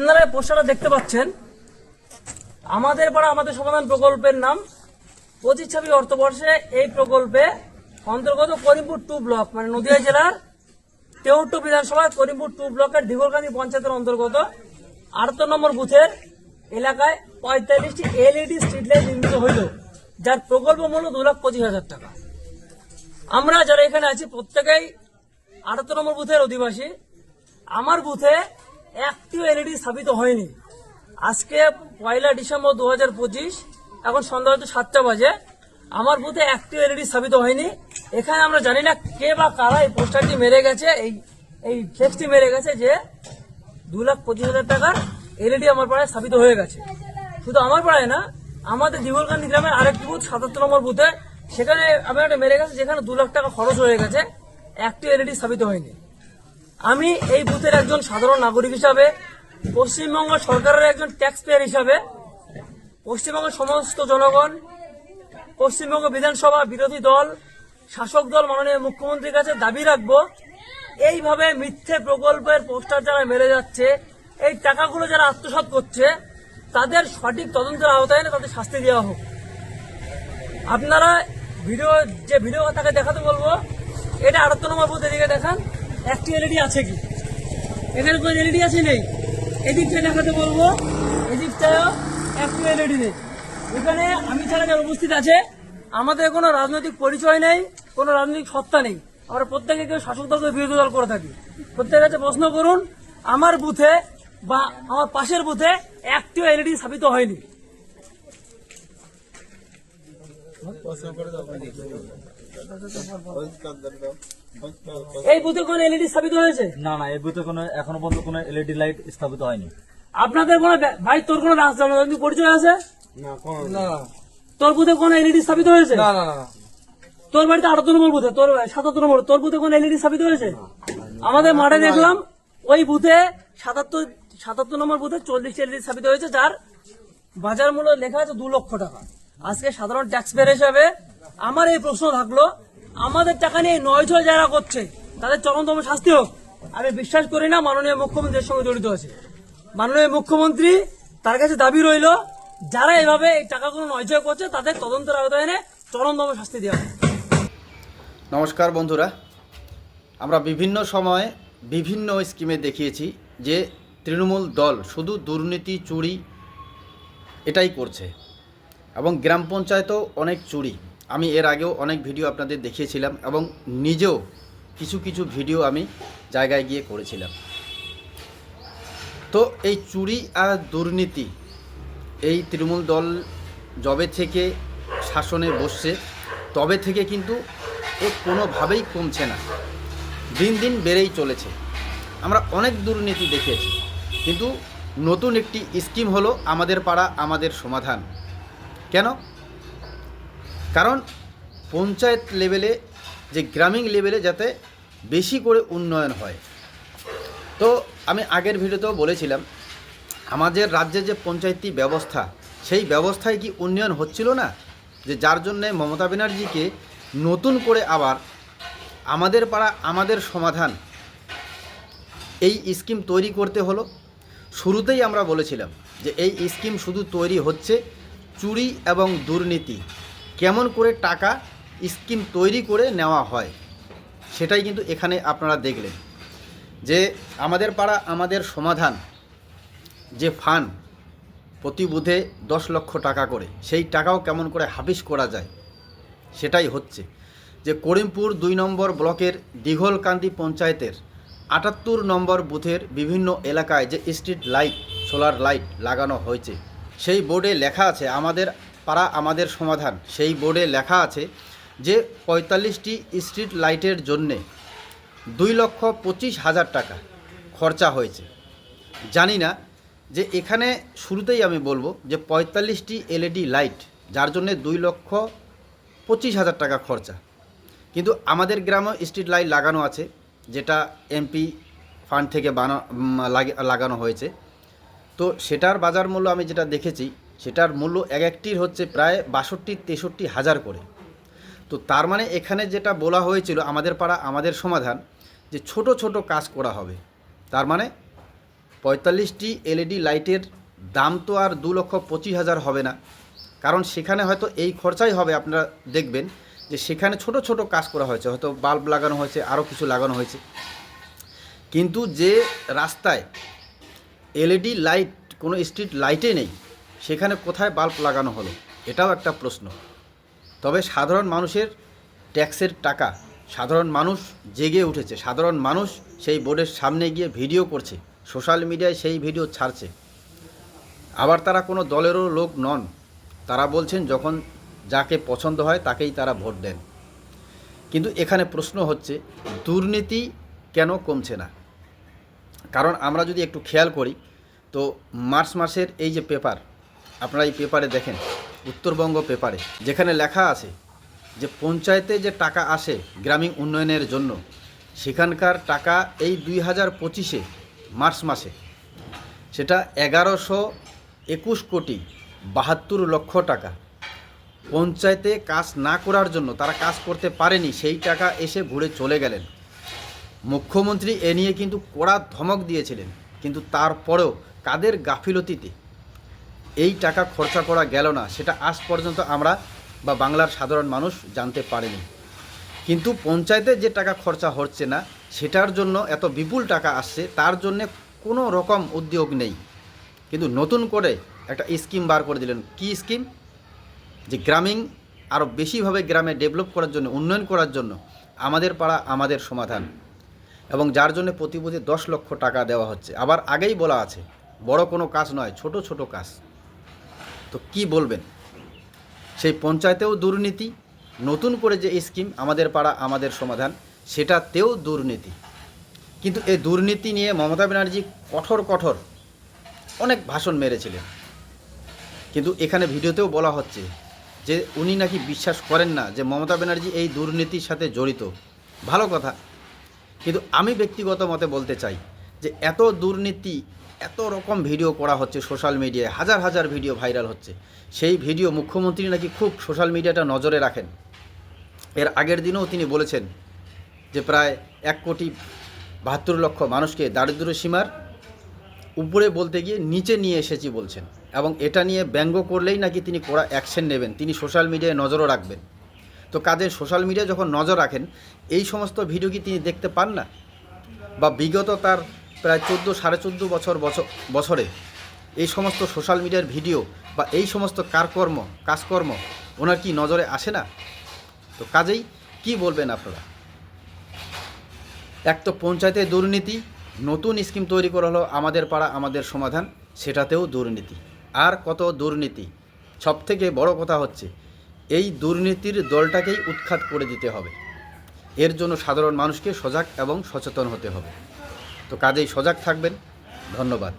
আপনারা পোস্টারটা দেখতে পাচ্ছেন। আমাদের পাড়া আমাদের সমাধান প্রকল্পের নাম। পঁচিশ ছাব্বিশ অর্থবর্ষে এই প্রকল্পে অন্তর্গত করিমপুর টু ব্লক মানে নদিয়া জেলার তেউট্ট বিধানসভা করিমপুর টু ব্লকের দিগলকান্দি পঞ্চায়েতের অন্তর্গত আটাত্তর নম্বর বুথের এলাকায় পঁয়তাল্লিশটি এলইডি স্ট্রিট লাইট নির্মিত হইল, যার প্রকল্প মূল্য দু লাখ পঁচিশ হাজার টাকা। আমরা যারা এখানে আছি, প্রত্যেকেই আটাত্তর নম্বর বুথের অধিবাসী। আমার বুথে একটিও এলইডি স্থাপিত হয়নি। আজকে পয়লা ডিসেম্বর দু হাজার পঁচিশ, এখন সন্ধ্যা হয়তো সাতটা বাজে। আমার বুথে একটিও এলইডি স্থাপিত হয়নি। এখানে আমরা জানি না কে বা কারা এই পোস্টারটি মেরে গেছে, এই এই ফ্লেক্সটি মেরে গেছে যে দু লাখ পঁচিশ হাজার টাকার এলইডি আমার পাড়ায় স্থাপিত হয়ে গেছে। শুধু আমার পাড়ায় না, আমাদের দিগলকান্দি গ্রামের আরেকটি বুথ, সাতাত্তর নম্বর বুথে, সেখানে আমার একটা মেরে গেছে যেখানে দু লাখ টাকা খরচ হয়ে গেছে। একটি এলইডি স্থাপিত হয়নি। আমি এই বুথের একজন সাধারণ নাগরিক হিসাবে, পশ্চিমবঙ্গ সরকারের একজন ট্যাক্স পেয়ার হিসাবে পশ্চিমবঙ্গের সমস্ত জনগণ, পশ্চিমবঙ্গ বিধানসভা বিরোধী দল, শাসক দল, মাননীয় মুখ্যমন্ত্রীর কাছে দাবি রাখব, এইভাবে মিথ্যে প্রকল্পের পোস্টার যারা মেরে যাচ্ছে, এই টাকাগুলো যারা আত্মসাৎ করছে, তাদের সঠিক তদন্তের আওতায় না তাদের শাস্তি দেওয়া হোক। আপনারা ভিডিও, যে ভিডিও তাকে দেখাতে বলব, এটা আটাত্তর নম্বর বুথ এদিকে দেখান। একটি এলইডি আছে কি? এখানে কোনো এলইডি আছে নেই। এদিকটা দেখাতে বলব। এদিকটাও একটি এলইডি নেই। এখানে আমি ছাড়া যারা উপস্থিত আছে, আমাদের কোনো রাজনৈতিক পরিচয় নেই, কোনো রাজনৈতিক সত্তা নেই। আমরা প্রত্যেকে কেউ শাসক দল বিরোধী দল করে থাকি। প্রত্যেকের কাছে প্রশ্ন করুন, আমার বুথে বা আমার পাশের বুথে একটিও এলইডি স্থাপিত হয়নি। এই বুথে কোন এলইডি স্থাপিত হয়েছে? না না এই বুথে কোনো এখনও পর্যন্ত কোনো এলইডি লাইট স্থাপিত হয়নি। আপনাদের কোনো ভাই তোর কোনো পরিচয় আছে? তোর বুথে কোন এলইডি স্থাপিত হয়েছে? তোর বাড়িতে আটাত্তর নম্বর বুথে তোর সাতাত্তর নম্বর তোর বুথে কোন এলইডি স্থাপিত হয়েছে? আমাদের মাঠে দেখলাম ওই বুথে সাতাত্তর সাতাত্তর নম্বর বুথে চল্লিশ এলইডি স্থাপিত হয়েছে যার বাজার মূল্য লেখা আছে দু লক্ষ টাকা। আজকে সাধারণ ট্যাক্স পেয়ার হিসাবে আমার এই প্রশ্ন থাকল আমাদের টাকা নিয়ে নয় ছয় যারা করছে, তাদের চরমতম শাস্তি হোক। আমি বিশ্বাস করি না মাননীয় মুখ্যমন্ত্রীর সঙ্গে জড়িত আছে। মাননীয় মুখ্যমন্ত্রী তার কাছে দাবি রইল, যারা এভাবে এই টাকাগুলো নয়ছয় করছে, তাদের তদন্তের আওতায় এনে চরমতম শাস্তি দেওয়া। নমস্কার বন্ধুরা। আমরা বিভিন্ন সময়ে বিভিন্ন স্কিমে দেখিয়েছি যে তৃণমূল দল শুধু দুর্নীতি, চুরি এটাই করছে এবং গ্রাম পঞ্চায়েতও অনেক চুরি। আমি এর আগেও অনেক ভিডিও আপনাদের দেখিয়েছিলাম এবং নিজেও কিছু কিছু ভিডিও আমি জায়গায় গিয়ে করেছিলাম। তো এই চুরি আর দুর্নীতি এই তৃণমূল দল জবে থেকে শাসনে বসছে, তবে থেকে কিন্তু এ কোনোভাবেই কমছে না। দিন দিন বেড়েই চলেছে। আমরা অনেক দুর্নীতি দেখেছি, কিন্তু নতুন একটি স্কিম হলো আমাদের পাড়া, আমাদের সমাধান। কেন? কারণ পঞ্চায়েত লেভেলে, যে গ্রামীণ লেভেলে যাতে বেশি করে উন্নয়ন হয়। তো আমি আগের ভিডিওতেও বলেছিলাম, আমাদের রাজ্যে যে পঞ্চায়েতি ব্যবস্থা, সেই ব্যবস্থায় কি উন্নয়ন হচ্ছিল না? যে যার জন্যে মমতা ব্যানার্জিকে নতুন করে আবার আমাদের পাড়া, আমাদের সমাধান এই স্কিম তৈরি করতে হলো। শুরুতেই আমরা বলেছিলাম যে এই স্কিম শুধু তৈরি হচ্ছে চুরি এবং দুর্নীতি। কেমন করে টাকা স্কিম তৈরি করে নেওয়া হয়, সেটাই কিন্তু এখানে আপনারা দেখলেন। যে আমাদের পাড়া, আমাদের সমাধান, যে ফান্ড প্রতি বুধে দশ লক্ষ টাকা করে, সেই টাকাও কেমন করে হাফিস করা যায়, সেটাই হচ্ছে। যে করিমপুর দুই নম্বর ব্লকের দীঘলকান্দি পঞ্চায়েতের আটাত্তর নম্বর বুথের বিভিন্ন এলাকায় যে স্ট্রিট লাইট, সোলার লাইট লাগানো হয়েছে, সেই বোর্ডে লেখা আছে, আমাদের পাড়া আমাদের সমাধান। সেই বোর্ডে লেখা আছে যে পঁয়তাল্লিশটি স্ট্রিট লাইটের জন্যে দুই লক্ষ পঁচিশ হাজার টাকা খরচা হয়েছে। জানি না যে এখানে শুরুতেই আমি বলব যে পঁয়তাল্লিশটি এলইডি লাইট, যার জন্যে দুই লক্ষ পঁচিশ হাজার টাকা খরচা। কিন্তু আমাদের গ্রামে স্ট্রিট লাইট লাগানো আছে, যেটা এমপি ফান্ড থেকে বানা লাগানো হয়েছে। তো সেটার বাজার মূল্য আমি যেটা দেখেছি সেটার মূল্য এক একটির হচ্ছে প্রায় বাষট্টি, তেষট্টি হাজার করে। তো তার মানে এখানে যেটা বলা হয়েছিল আমাদের পাড়া, আমাদের সমাধান, যে ছোট ছোট কাজ করা হবে। তার মানে পঁয়তাল্লিশটি এলইডি লাইটের দাম তো আর দু লক্ষ পঁচিশ হাজার হবে না। কারণ সেখানে হয়তো এই খরচাই হবে, আপনারা দেখবেন যে সেখানে ছোট ছোট কাজ করা হয়েছে। হয়তো বাল্ব লাগানো হয়েছে আরও কিছু লাগানো হয়েছে। কিন্তু যে রাস্তায় এলইডি লাইট, কোনো স্ট্রিট লাইটে নেই সেখানে কোথায় বাল্ব লাগানো হলো, এটাও একটা প্রশ্ন। তবে সাধারণ মানুষের ট্যাক্সের টাকা, সাধারণ মানুষ জেগে উঠেছে, সাধারণ মানুষ সেই বোর্ডের সামনে গিয়ে ভিডিও করছে, সোশ্যাল মিডিয়ায় সেই ভিডিও ছাড়ছে। আবার তারা কোনো দলেরও লোক নন, তারা বলছেন যখন যাকে পছন্দ হয় তাকেই তারা ভোট দেন। কিন্তু এখানে প্রশ্ন হচ্ছে, দুর্নীতি কেন কমছে না? কারণ আমরা যদি একটু খেয়াল করি, তো মার্চ মাসের এই যে পেপার আপনারা এই পেপারে দেখেন, উত্তরবঙ্গ পেপারে, যেখানে লেখা আছে যে পঞ্চায়েতে যে টাকা আসে গ্রামীণ উন্নয়নের জন্য, সেখানকার টাকা এই দুই হাজার পঁচিশে, মার্চ মাসে, সেটা এগারোশো একুশ কোটি বাহাত্তর লক্ষ টাকা। পঞ্চায়েতে কাজ না করার জন্য তারা কাজ করতে পারেনি, সেই টাকা এসে ঘুরে চলে গেলেন। মুখ্যমন্ত্রী এ নিয়ে কিন্তু কড়া ধমক দিয়েছিলেন, কিন্তু তারপরেও কাদের গাফিলতিতে এই টাকা খরচা করা গেল না, সেটা আজ পর্যন্ত আমরা বা বাংলার সাধারণ মানুষ জানতে পারেনি। কিন্তু পঞ্চায়েতে যে টাকা খরচা হচ্ছে না, সেটার জন্য এত বিপুল টাকা আসছে, তার জন্যে কোনো রকম উদ্যোগ নেই। কিন্তু নতুন করে একটা স্কিম বার করে দিলেন। কি স্কিম? যে গ্রামীণ আরও বেশিভাবে গ্রামে ডেভেলপ করার জন্য, উন্নয়ন করার জন্য আমাদের পাড়া আমাদের সমাধান। এবং যার জন্য প্রতি বুধে দশ লক্ষ টাকা দেওয়া হচ্ছে। আবার আগেই বলা আছে, বড় কোনো কাজ নয়, ছোট ছোট কাজ। তো কি বলবেন? সেই পঞ্চায়েতেও দুর্নীতি, নতুন করে যে স্কিম আমাদের পাড়া, আমাদের সমাধান, সেটাতেও দুর্নীতি। কিন্তু এই দুর্নীতি নিয়ে মমতা ব্যানার্জি কঠোর কঠোর অনেক ভাষণ মেরেছিলেন। কিন্তু এখানে ভিডিওতেও বলা হচ্ছে যে উনি নাকি বিশ্বাস করেন না যে মমতা ব্যানার্জি এই দুর্নীতির সাথে জড়িত। ভালো কথা। কিন্তু আমি ব্যক্তিগত মতে বলতে চাই যে এত দুর্নীতি এত রকম ভিডিও করা হচ্ছে সোশ্যাল মিডিয়ায় হাজার হাজার ভিডিও ভাইরাল হচ্ছে। সেই ভিডিও মুখ্যমন্ত্রী নাকি খুব সোশ্যাল মিডিয়াটা নজরে রাখেন। এর আগের দিনেও তিনি বলেছেন যে প্রায় এক কোটি বাহাত্তর লক্ষ মানুষকে দারিদ্র্য সীমার উপরে বলতে গিয়ে নিচে নিয়ে এসেছি বলছেন। এবং এটা নিয়ে ব্যঙ্গ করলেই নাকি তিনি কড়া অ্যাকশন নেবেন। তিনি সোশ্যাল মিডিয়ায় নজরও রাখবেন। তো কাজে সোশ্যাল মিডিয়ায় যখন নজর রাখেন, এই সমস্ত ভিডিও কি তিনি দেখতে পান না? বা বিগত তার প্রায় চোদ্দ, সাড়ে চোদ্দ বছর বছর এই সমস্ত সোশ্যাল মিডিয়ার ভিডিও বা এই সমস্ত কারকর্ম, কাজকর্ম ওনার কি নজরে আসে না? তো কাজেই কি বলবেন আপনারা? এক তো পঞ্চায়েতে দুর্নীতি, নতুন স্কিম তৈরি করা হলো আমাদের পাড়া, আমাদের সমাধান, সেটাতেও দুর্নীতি। আর কত দুর্নীতি? সব থেকে বড় কথা হচ্ছে, এই দুর্নীতির দলটাকেই উৎখাত করে দিতে হবে। এর জন্য সাধারণ মানুষকে সজাগ এবং সচেতন হতে হবে। তো কাজেই সজাগ থাকবেন। ধন্যবাদ।